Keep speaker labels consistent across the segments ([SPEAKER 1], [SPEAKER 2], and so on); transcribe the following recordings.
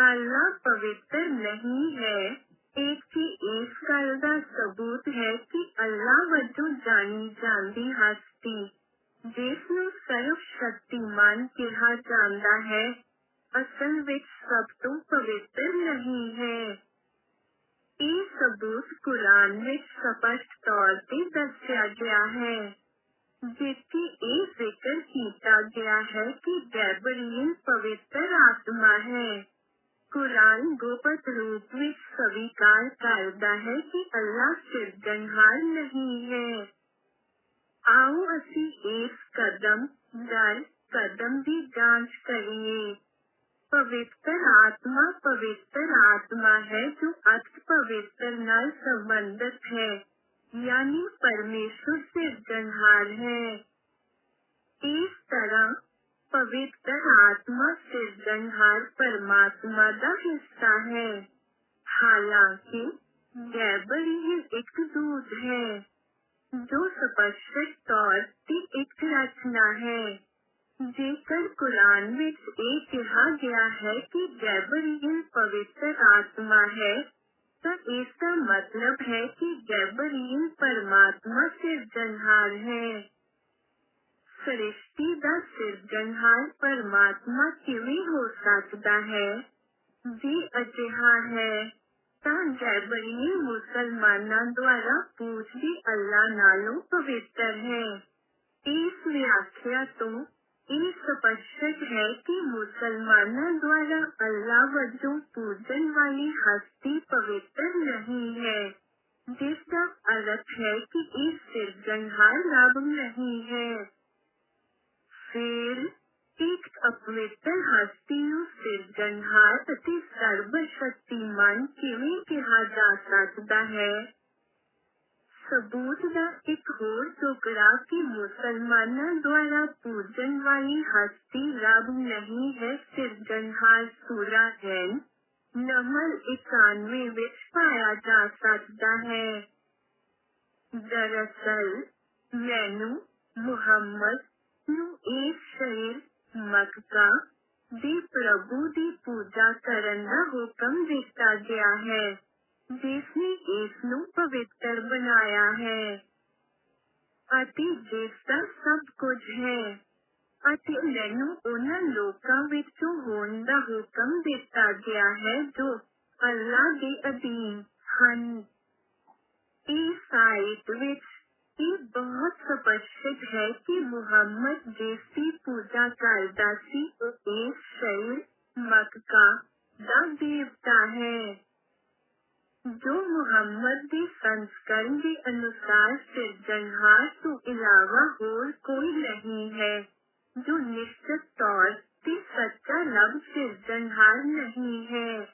[SPEAKER 1] ਅੱਲਾ ਪਵਿੱਤਰ ਨਹੀਂ ਹੈ ਇੱਕ ਹੀ ਇਸ ਗੱਲ ਦਾ ਸਬੂਤ ਹੈ ਕਿ ਅੱਲਾ ਵਜੋਂ ਜਾਣੀ ਜਾਂਦੀ ਹਸਤੀ ਜਿਸ ਨੂੰ ਸਰਵ ਸ਼ਕਤੀਮਾਨ ਕਿਹਾ ਜਾਂਦਾ ਹੈ ਅਸਲ ਵਿੱਚ ਸਭ ਤੋਂ ਪਵਿੱਤਰ ਨਹੀਂ ਹੈ ਇਹ ਸਬੂਤ ਕੁਰਾਨ ਵਿੱਚ ਸਪਸ਼ਟ ਤੌਰ ਤੇ ਦੱਸਿਆ ਗਿਆ ਹੈ ਜਿੱਥੇ ਇਹ ਜ਼ਿਕਰ ਕੀਤਾ ਗਿਆ ਹੈ ਕਿ ਗੈਬਰੀਲ ਪਵਿੱਤਰ ਆਤਮਾ ਹੈ कुरान गोपत रूप में स्वीकार करता है कि अल्लाह सिर्फ़ गणहार नहीं है। आओ असी एक कदम दर कदम भी जाँच करिए पवित्र आत्मा पवित्र आत्मा है जो अति पवित्र नाल संबंधित है, यानी परमेश्वर से गणहार है। इस तरह पवित्र आत्मा सृजनहार परमात्मा का हिस्सा है। हालाँकि यह बड़ी ही एक दूत है, जो स्पष्ट तौर की एक रचना है। जेकर कुरान में एक कहा गया है कि गैबरियल पवित्र आत्मा है तो इसका मतलब है कि गैबरियल परमात्मा से जनहार है। ਸ੍ਰਿਸ਼ਟੀ ਦਾ ਸਿਰਜਣਹਾਰ ਪਰਮਾਤਮਾ ਕਿਵੇਂ ਹੋ ਸਕਦਾ ਹੈ ਜੇ ਅਜਿਹਾ ਹੈ ਤਾਂ ਗੈਬਰੀਲ ਮੁਸਲਮਾਨਾਂ ਦੁਆਰਾ ਪੂਜਦੇ ਅੱਲਾ ਨਾਲੋਂ ਪਵਿੱਤਰ ਹੈ ਇਸ ਵਿਆਖਿਆ ਤੋਂ ਇਹ ਸਪਸ਼ਟ ਹੈ ਕਿ ਮੁਸਲਮਾਨਾਂ ਦੁਆਰਾ ਅੱਲਾ ਵਜੋਂ ਪੂਜਣ ਵਾਲੀ ਹਸਤੀ ਪਵਿੱਤਰ ਨਹੀਂ ਹੈ ਜਿਸ ਦਾ ਅਰਥ ਹੈ ਕਿ ਇਹ ਸਿਰਜਣਹਾਰ ਰੱਬ ਨਹੀਂ वेल एक अपवित्र सिरजनहार अति सर्वशक्तिमान किमें कहा जा सकता है। सबूत का एक और टोकरा की मुसलमानों द्वारा पूजन वाली हस्ती रब नहीं है सिरजनहार सूरा है। नमल इक्यानवे विच पाया जा सकता है। दरअसल मैनू मुहम्मद, नु ਦਰਅਸਲ ਮੈਨੂੰ ਮੁਹੰਮਦ ਨੂੰ ਇਸ ਸ਼ਹਿਰ ਮੱਕਾ ਦੇ ਪ੍ਰਭੂ ਦੀ ਪੂਜਾ ਕਰਨ ਦਾ ਹੁਕਮ ਦਿੱਤਾ ਗਿਆ ਹੈ ਜਿਸ ਨੇ ਇਸ ਨੂੰ ਪਵਿੱਤਰ ਬਣਾਇਆ ਹੈ ਅਤੇ ਜਿਸ ਦਾ ਸਭ ਕੁਝ ਹੈ ਅਤੇ ਮੈਨੂੰ ਉਹਨਾਂ ਲੋਕਾਂ ਵਿੱਚੋਂ ਹੋਣ ਦਾ ਹੁਕਮ ਦਿੱਤਾ ਗਿਆ ਹੈ ਜੋ ਅੱਲਾ ਦੇ ਅਧੀਨ ਹਨ ਇਸ ਸਾਈਟ ਵਿੱਚ ये बहुत स्पष्ट है कि मोहम्मद जैसी पूजा का दासी एक मक्का का देवता है। जो मोहम्मद के संस्करण के अनुसार सिरजनहार तो अलावा और कोई नहीं है। जो निश्चित तौर से सच्चा लव सिरजनहार नहीं है।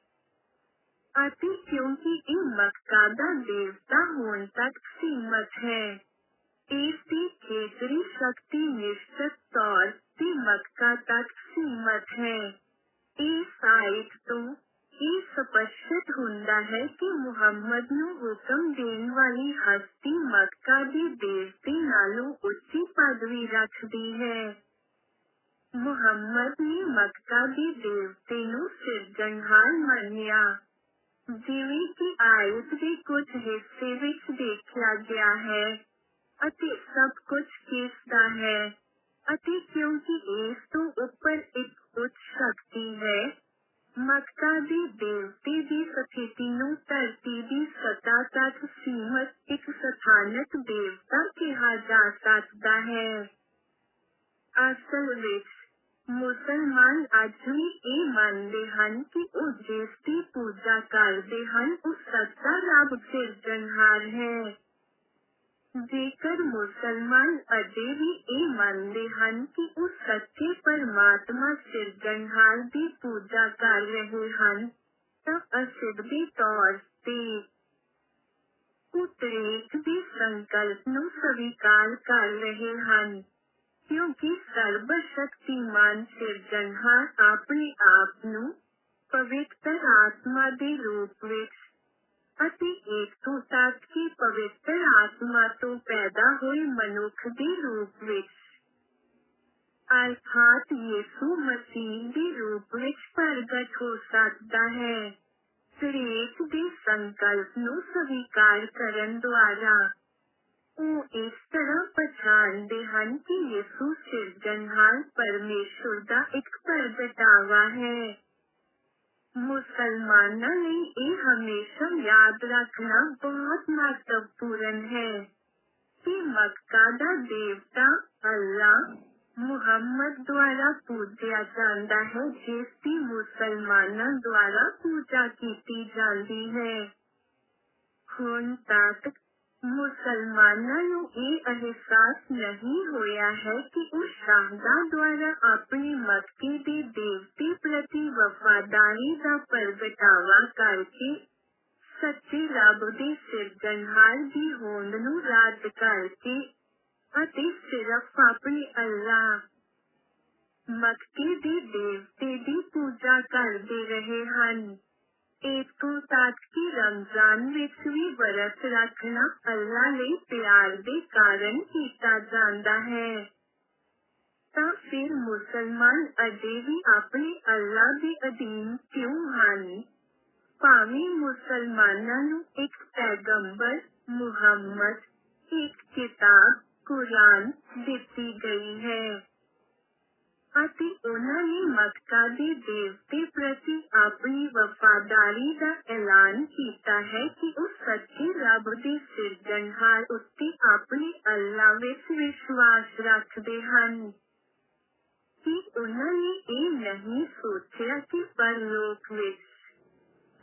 [SPEAKER 1] अति क्योंकि ये मक्का देवता होने तक सीमित है। ਤੱਕ ਸੀਮਤ ਹੈ ਇਸ ਦੀ ਖੇਤਰੀ ਸ਼ਕਤੀ ਨਿਸ਼ਚਿਤ ਤੌਰ ਤੇ ਮੱਕਾ ਤੱਕ ਸੀਮਤ ਹੈ ਇਸ ਸਾਈਟ ਤੋਂ ਇਹ ਸਪਸ਼ਟ ਹੁੰਦਾ ਹੈ ਕਿ ਮੁਹੰਮਦ ਨੂੰ ਹੁਕਮ ਦੇਣ ਵਾਲੀ ਹਸਤੀ ਮੱਕਾ ਦੇ ਦੇਵਤੇ ਨਾਲੋਂ ਉੱਚੀ ਪਦਵੀ ਰੱਖਦੀ ਹੈ ਮੁਹੰਮਦ ਨੇ ਮੱਕਾ ਦੇ ਦੇਵਤੇ ਨੂੰ ਸਿਰਜਣਹਾਰ ਮੰਨਿਆ ਜਿਵੇਂ ਕਿ ਆਇਤ ਦੇ ਕੁਝ ਹਿੱਸੇ ਵਿੱਚ ਦੇਖਿਆ ਗਿਆ ਹੈ ਅਤੇ ਸਭ ਕੁਝ ਕਿਸ ਦਾ ਹੈ ਅਤੇ ਕਿਉਂਕਿ ਇਸ ਤੋਂ ਉੱਪਰ ਇੱਕ ਉੱਚ ਸ਼ਕਤੀ ਹੈ ਮੱਕਾ ਦੇ ਦੇਵਤੇ ਦੀ ਸਥਿਤੀ ਨੂੰ ਧਰਤੀ ਦੀ ਸਤਾ ਤੱਕ ਸੀਮਤ ਇੱਕ ਸਥਾਨਕ ਦੇਵਤਾ ਕਿਹਾ ਜਾ ਸਕਦਾ ਹੈ ਅਸਲ ਵਿੱਚ ਮੁਸਲਮਾਨ ਅੱਜ ਵੀ ਇਹ ਮੰਨਦੇ ਹਨ ਕਿ ਉਹ ਜਿਸ ਦੀ ਪੂਜਾ ਕਰਦੇ ਹਨ ਉਹ ਸੱਚਾ ਰੱਬ ਸਿਰਜਣਹਾਰ ਹੈ ਜੇਕਰ ਮੁਸਲਮਾਨ ਅਜੇ ਵੀ ਇਹ ਮੰਨਦੇ ਹਨ ਕਿ ਉਹ ਸੱਚੇ ਪਰਮਾਤਮਾ ਸਿਰਜਣਹਾਰ ਦੀ ਪੂਜਾ ਕਰ ਰਹੇ ਹਨ ਤਾਂ ਅਸਿੱਧੀ ਤੌਰ ਤੇ ਉਤਰੇਕ ਦੇ ਸੰਕਲਪ ਨੂੰ ਸਵੀਕਾਰ ਕਰ ਰਹੇ ਹਨ ਕਿਉਂਕਿ ਸਰਬ ਸ਼ਕਤੀਮਾਨ ਸਿਰਜਣਹਾਰ ਆਪਣੇ ਆਪ ਨੂੰ ਪਵਿੱਤਰ ਆਤਮਾ ਦੇ ਰੂਪ ਵਿੱਚ ਅਤੇ ਇੱਕ ਤੋਂ ਤੱਕ ਕਿ ਪਵਿੱਤਰ ਆਤਮਾ ਤੋਂ ਪੈਦਾ ਹੋਏ ਮਨੁੱਖ ਦੇ ਰੂਪ ਵਿੱਚ ਅਰਥਾਤ ਯਿਸੂ ਮਸੀਹ ਦੇ ਰੂਪ ਵਿੱਚ ਪ੍ਰਗਟ ਹੋ ਸਕਦਾ ਹੈ ਸ੍ਰੇਸ਼ ਦੇ ਸੰਕਲਪ ਨੂੰ ਸਵੀਕਾਰ ਕਰਨ ਦੁਆਰਾ ਉਹ ਇਸ ਤਰ੍ਹਾਂ ਪਛਾਣਦੇ ਹਨ ਕਿ ਯਿਸੂ ਸਿਰਜਣਹਾਰ ਪਰਮੇਸ਼ੁਰ ਦਾ ਇੱਕ ਪ੍ਰਗਟਾਵਾ ਹੈ मुसलमान ने ये हमेशा याद रखना बहुत महत्वपूर्ण है कि मक्का देवता अल्लाह मुहम्मद द्वारा पूजा जाता है, जिसकी मुसलमान द्वारा पूजा की जाती है। खून तक ਮੁਸਲਮਾਨਾਂ ਨੂੰ ਇਹ ਅਹਿਸਾਸ ਨਹੀਂ ਹੋਇਆ ਹੈ ਕਿ ਉਸ ਸ਼ਾਹਦਾ ਦੁਆਰਾ ਆਪਣੇ ਮੱਕੇ ਦੇ ਦੇਵਤੇ ਪ੍ਰਤੀ ਵਫਾਦਾਰੀ ਦਾ ਪ੍ਰਗਟਾਵਾ ਕਰਕੇ ਸੱਚੇ ਰੱਬ ਦੇ ਸਿਰਜਣਹਾਰ ਦੀ ਹੋਂਦ ਨੂੰ ਰੱਦ ਕਰਕੇ ਅਤੇ ਸਿਰਫ ਆਪਣੇ ਅੱਲਾ ਮੱਕੇ ਦੇ ਦੇਵਤੇ ਦੀ ਪੂਜਾ ਕਰਦੇ ਰਹੇ ਹਨ एकोताटकी तो रमजानवेचवी वरत रखना अल्लाह ले प्यार दे कारण किया जाता है। ता फिर मुसलमान अजे भी अपने अल्लाह के अधीन क्यों हैं भावे मुसलमाना एक पैगंबर मुहम्मद, एक किताब, कुरान दी गई है। ਅਤੇ ਉਹਨਾਂ ਨੇ ਮੱਕਾ ਦੇ ਦੇਵਤੇ ਪ੍ਰਤੀ ਆਪਣੀ ਵਫਾਦਾਰੀ ਦਾ ਐਲਾਨ ਕੀਤਾ ਹੈ ਕਿ ਉਹ ਸੱਚੇ ਰੱਬ ਦੇ ਸਿਰਜਣਹਾਰ ਉੱਤੇ ਆਪਣੇ ਅੱਲਾ ਵਿੱਚ ਵਿਸ਼ਵਾਸ ਰੱਖਦੇ ਹਨ ਕਿ ਉਹਨਾਂ ਨੇ ਇਹ ਨਹੀਂ ਸੋਚਿਆ ਕਿ ਪਰਲੋਕ ਵਿੱਚ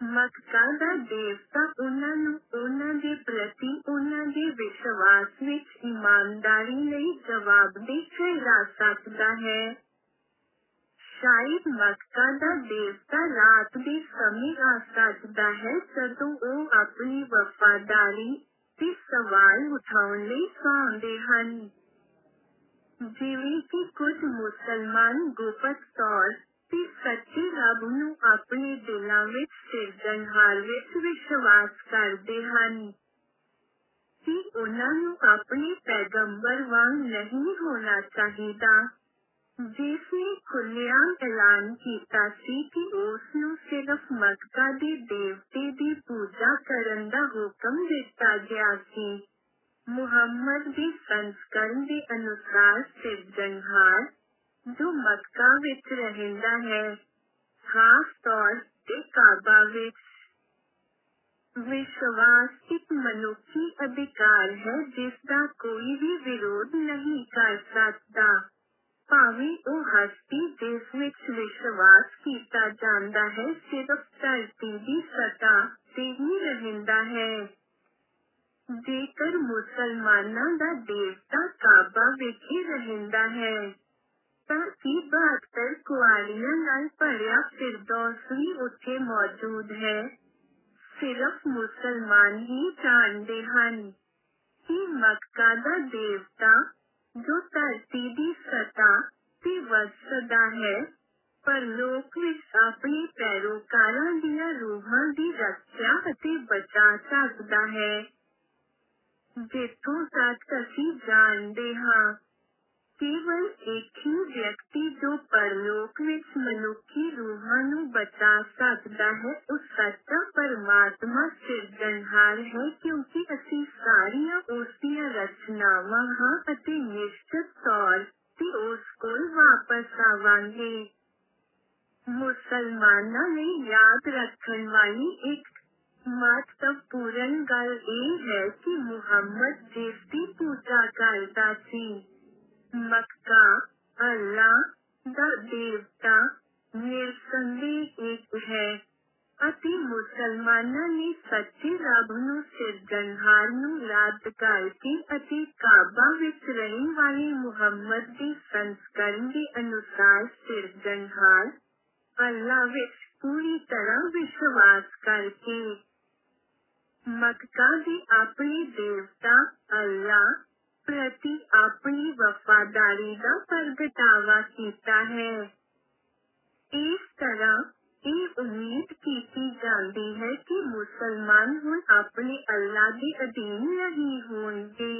[SPEAKER 1] ਮੱਕਾ ਦਾ ਦੇਵਤਾ ਉਹਨਾਂ ਨੂੰ ਉਹਨਾਂ ਦੇ ਪ੍ਰਤੀ ਉਹਨਾਂ ਦੇ ਵਿਸ਼ਵਾਸ ਵਿੱਚ ਇਮਾਨਦਾਰੀ ਲਈ ਜਵਾਬਦੇਹ ਠਹਿਰਾ ਸਕਦਾ ਹੈ ਸ਼ਾਇਦ ਮੱਕਾ ਦਾ ਦੇਵਤਾ ਰਾਤ ਦੇ ਸਮੇਂ ਆ ਸਕਦਾ ਹੈ ਜਦੋਂ ਉਹ ਆਪਣੀ ਵਫਾਦਾਰੀ ਤੇ ਸਵਾਲ ਉਠਾਉਣ ਲਈ ਸੌਂਦੇ ਹਨ। ਜਿਵੇਂ ਕਿ ਕੁਝ ਮੁਸਲਮਾਨ ਗੁਪਤ ਤੌਰ ਤੇ ਸੱਚੇ ਰੱਬ ਨੂੰ ਆਪਣੇ ਦਿਲਾਂ ਵਿੱਚ ਸਿਰਜਣਹਾਰ ਵਿੱਚ ਵਿਸ਼ਵਾਸ ਕਰਦੇ ਹਨ। ਕਿ ਉਹਨਾਂ ਨੂੰ ਆਪਣੇ ਪੈਗੰਬਰ ਵਾਂਗ ਨਹੀਂ ਹੋਣਾ ਚਾਹੀਦਾ? ਜਿਸ ਨੇ ਖੁੱਲ੍ਹੇਆਮ ਐਲਾਨ ਕੀਤਾ ਸੀ ਕਿ ਉਸ ਨੂੰ ਸਿਰਫ ਮੱਕਾ ਦੇ ਦੇਵਤੇ ਦੀ ਪੂਜਾ ਕਰਨ ਦਾ ਹੁਕਮ ਦਿੱਤਾ ਗਿਆ ਸੀ ਮੁਹੰਮਦ ਦੇ ਸੰਸਕਰਨ ਦੇ ਅਨੁਸਾਰ ਸਿਰਜਣਹਾਰ ਜੋ ਮੱਕਾ ਵਿੱਚ ਰਹਿੰਦਾ ਹੈ ਖਾਸ ਤੌਰ ਤੇ ਕਾਬਾ ਵਿੱਚ ਵਿਸ਼ਵਾਸ ਇੱਕ ਮਨੁੱਖੀ ਅਧਿਕਾਰ ਹੈ ਜਿਸ ਦਾ ਕੋਈ ਵੀ ਵਿਰੋਧ ਨਹੀਂ ਕਰ ਸਕਦਾ ਭਾਵੇਂ ਉਹ ਹਸਤੀ ਜਿਸ ਵਿੱਚ ਵਿਸ਼ਵਾਸ ਕੀਤਾ ਜਾਂਦਾ ਹੈ ਸਿਰਫ ਧਰਤੀ ਦੀ ਸਤ੍ਹਾ ਤੇ ਹੀ ਰਹਿੰਦਾ ਹੈ ਜੇਕਰ ਮੁਸਲਮਾਨਾਂ ਦਾ ਦੇਵਤਾ ਕਾਬਾ ਵਿਖੇ ਰਹਿੰਦਾ ਹੈ ਤਾਂ ਕੀ 72 ਕੁਆਰੀਆਂ ਨਾਲ ਭਰਿਆ ਫਿਰਦੌਸ ਵੀ ਉੱਥੇ ਮੌਜੂਦ ਹੈ ਸਿਰਫ ਮੁਸਲਮਾਨ ਹੀ ਜਾਣਦੇ ਹਨ ਕਿ ਮੱਕਾ ਦਾ ਦੇਵਤਾ ਜੋ ਧਰਤੀ ਦੀ ਸਤਾ ਤੇ ਵਸਦਾ ਹੈ ਪਰ ਲੋਕ ਵਿੱਚ ਆਪਣੇ ਪੈਰੋਕਾਰਾਂ ਦੀਆਂ ਰੂਹਾਂ ਦੀ ਰੱਖਿਆ ਅਤੇ ਬਚਾ ਸਕਦਾ ਹੈ ਜਿੱਥੋਂ ਤੱਕ ਅਸੀਂ ਜਾਣਦੇ ਹਾਂ ਕੇਵਲ ਇੱਕ ਹੀ ਵਿਅਕਤੀ ਜੋ ਪਰਲੋਕ ਵਿੱਚ ਮਨੁੱਖੀ ਰੂਹਾਂ ਨੂੰ ਬਚਾ ਸਕਦਾ ਹੈ ਉਹ ਸੱਚਾ ਪਰਮਾਤਮਾ ਸਿਰਜਣਹਾਰ ਹੈ ਕਿਉਂਕਿ ਅਸੀਂ ਸਾਰੀਆਂ ਉਸ ਦੀਆਂ ਰਚਨਾਵਾਂ ਹਾਂ ਅਤੇ ਨਿਸ਼ਚਿਤ ਤੌਰ ਤੇ ਉਸ ਕੋਲ भगवान है मुसलमाना ने याद रखने वाली एक महत्वपूर्ण गल ये है कि मोहम्मद मुहम्मद देवती पूजा करता सी। मक्का, अल्लाह द देवता निरसंदेह एक है। अति ಮುಸಲ್ಮಾನ ने सच्चे रब नु सिरगणहार नु यादगार अति काबा विच रहने वाले मुहम्मद के संस्करण के अनुसार सिर सिरगणहार अल्लाह विच पूरी तरह विश्वास करके मक्का के अपने देवता अल्लाह प्रति अपनी वफादारी का प्रगटावा किया है। इस तरह ये उम्मीद की थी जाती है कि मुसलमान हूँ अपने अल्लाह के अधीन नहीं होंगे।